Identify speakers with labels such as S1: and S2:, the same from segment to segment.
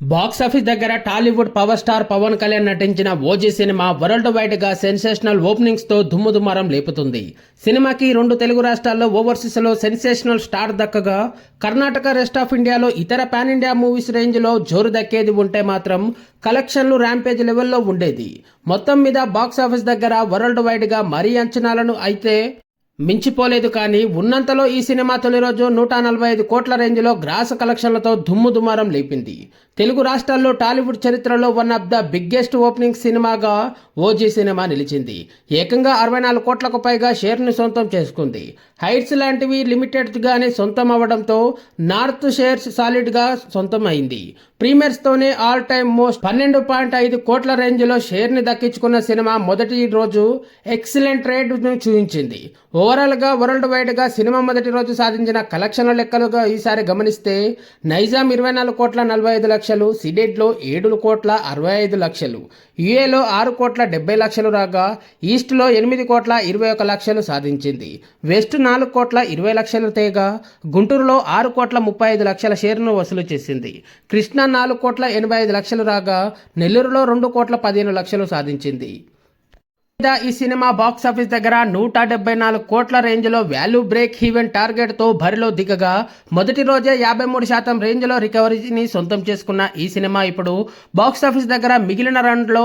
S1: Box office దగ్గర Tollywood power star Pawan Kalyan నటించిన OG cinema world వైడ్గా sensational ఓపెనింగ్స్తో దుమ్ముదుమారం లేపుతుంది. సినిమాకి రెండు తెలుగు రాష్ట్రాల్లో ఓవర్సీస్లో సెన్సేషనల్ స్టార్ దక్కగా కర్ణాటక రెస్ట్ ఆఫ్ ఇండియాలో ఇతర పాన్ ఇండియా మూవీస్ రేంజ్లో జోరు దక్కేది ఉంటే మాత్రం కలెక్షన్లు ర్యాంపేజ్ లెవెల్లో ఉండేది. మొత్తం మీద బాక్స్ ఆఫీస్ దగ్గర వరల్డ్ వైడ్గా మరీ అంచనాలను అయితే మించిపోలేదు కానీ ఉన్నంతలో ఈ సినిమా తొలి రోజు నూట నలభై ఐదు కోట్ల రేంజ్లో గ్రాస కలెక్షన్లతో దుమ్ము దుమారం లేపింది. తెలుగు రాష్ట్రాల్లో టాలీవుడ్ చరిత్రలో one of the biggest opening సినిమాగా ఓజీ సినిమా నిలిచింది. ఏకంగా అరవై నాలుగు కోట్లకు పైగా షేర్ని సొంతం చేసుకుంది. హైట్స్ లాంటివి లిమిటెడ్గానే సొంతం అవ్వడంతో నార్త్ షేర్స్ సాలిడ్గా సొంతం అయింది. ప్రీమియర్స్తోనే ఆల్ టైమ్ మోస్ట్ పన్నెండు పాయింట్ ఐదు కోట్ల రేంజ్లో షేర్ని దక్కించుకున్న సినిమా మొదటి రోజు ఎక్సలెంట్ రేట్ను చూపించింది. ఓవరాల్గా వరల్డ్ వైడ్గా సినిమా మొదటి రోజు సాధించిన కలెక్షన్ల లెక్కలుగా ఈసారి గమనిస్తే నైజాం ఇరవై నాలుగు కోట్ల నలభై ఐదు లక్షలు సిడెడ్లో ఏడు కోట్ల అరవై ఐదు లక్షలు యుఏలో ఆరు కోట్ల డెబ్బై లక్షలు రాగా ఈస్ట్లో ఎనిమిది కోట్ల ఇరవై ఒక లక్షలు సాధించింది. వెస్ట్ నాలుగు కోట్ల ఇరవై లక్షలు తేగా గుంటూరులో ఆరు కోట్ల ముప్పై ఐదు లక్షల షేర్ను వసూలు చేసింది. కృష్ణా నాలుగు కోట్ల ఎనభై ఐదు లక్షలు రాగా నెల్లూరులో రెండు కోట్ల పదిహేను లక్షలు సాధించింది. ఈ సినిమా బాక్స్ ఆఫీస్ దగ్గర నూట డెబ్బై నాలుగు కోట్ల రేంజ్లో వాల్యూ బ్రేక్ ఈవెన్ టార్గెట్తో బరిలో దిగగా మొదటి రోజే యాభై మూడు శాతం రేంజ్లో రికవరీని సొంతం చేసుకున్న ఈ సినిమా ఇప్పుడు బాక్స్ ఆఫీస్ దగ్గర మిగిలిన రన్లో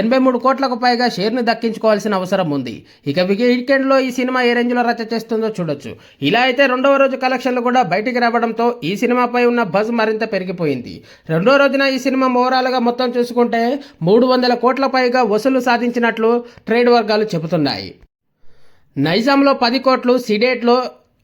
S1: ఎనభై మూడు కోట్లకు పైగా షేర్ని దక్కించుకోవాల్సిన అవసరం ఉంది. ఇక వీకెండ్లో ఈ సినిమా ఏ రేంజ్లో రచ్చ చేస్తుందో చూడొచ్చు. ఇలా అయితే రెండవ రోజు కలెక్షన్లు కూడా బయటికి రావడంతో ఈ సినిమాపై ఉన్న బజ్ మరింత పెరిగిపోయింది. రెండో రోజున ఈ సినిమా ఓవరాల్గా మొత్తం చూసుకుంటే మూడు వందల కోట్ల పైగా వసూలు సాధించినట్లు ట్రేడ్ వర్గాలు చెబుతున్నాయి. నైజాంలో పది కోట్లు సిడేట్లో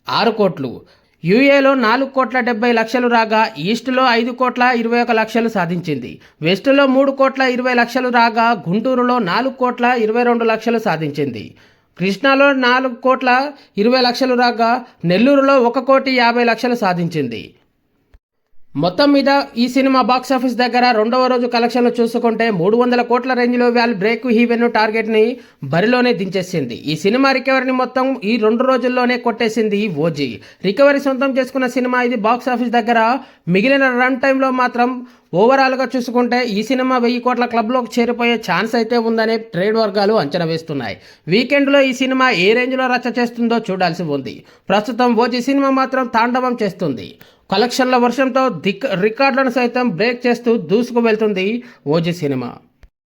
S1: ఆరు కోట్లు. యూఏలో నాలుగు కోట్ల డెబ్బై లక్షలు రాగా ఈస్ట్లో ఐదు కోట్ల ఇరవై ఒక లక్షలు సాధించింది. వెస్ట్లో మూడు కోట్ల ఇరవై లక్షలు రాగా గుంటూరులో నాలుగు కోట్ల ఇరవై రెండు లక్షలు సాధించింది. కృష్ణాలో నాలుగు కోట్ల ఇరవై లక్షలు రాగా నెల్లూరులో ఒక కోటి యాభై లక్షలు సాధించింది. మొత్తం మీద ఈ సినిమా బాక్స్ ఆఫీస్ దగ్గర రెండవ రోజు కలెక్షన్లు చూసుకుంటే మూడు వందల కోట్ల రేంజ్లో వ్యాల్ బ్రేక్ హీవెన్ టార్గెట్ని బరిలోనే దించేసింది. ఈ సినిమా రికవరీని మొత్తం ఈ రెండు రోజుల్లోనే కొట్టేసింది ఓజీ. రికవరీ సొంతం చేసుకున్న సినిమా ఇది బాక్స్ ఆఫీస్ దగ్గర మిగిలిన రన్ టైంలో మాత్రం ఓవరాల్గా చూసుకుంటే ఈ సినిమా వెయ్యి కోట్ల క్లబ్లోకి చేరిపోయే ఛాన్స్ అయితే ఉందనే ట్రేడ్ వర్గాలు అంచనా వేస్తున్నాయి. వీకెండ్లో ఈ సినిమా ఏ రేంజ్లో రచ్చ చేస్తుందో చూడాల్సి ఉంది. ప్రస్తుతం ఓజీ సినిమా మాత్రం తాండవం చేస్తుంది. కలెక్షన్ల వర్షంతో దిక్ రికార్డులను సైతం బ్రేక్ చేస్తూ దూసుకు వెళ్తుంది ఓజీ సినిమా.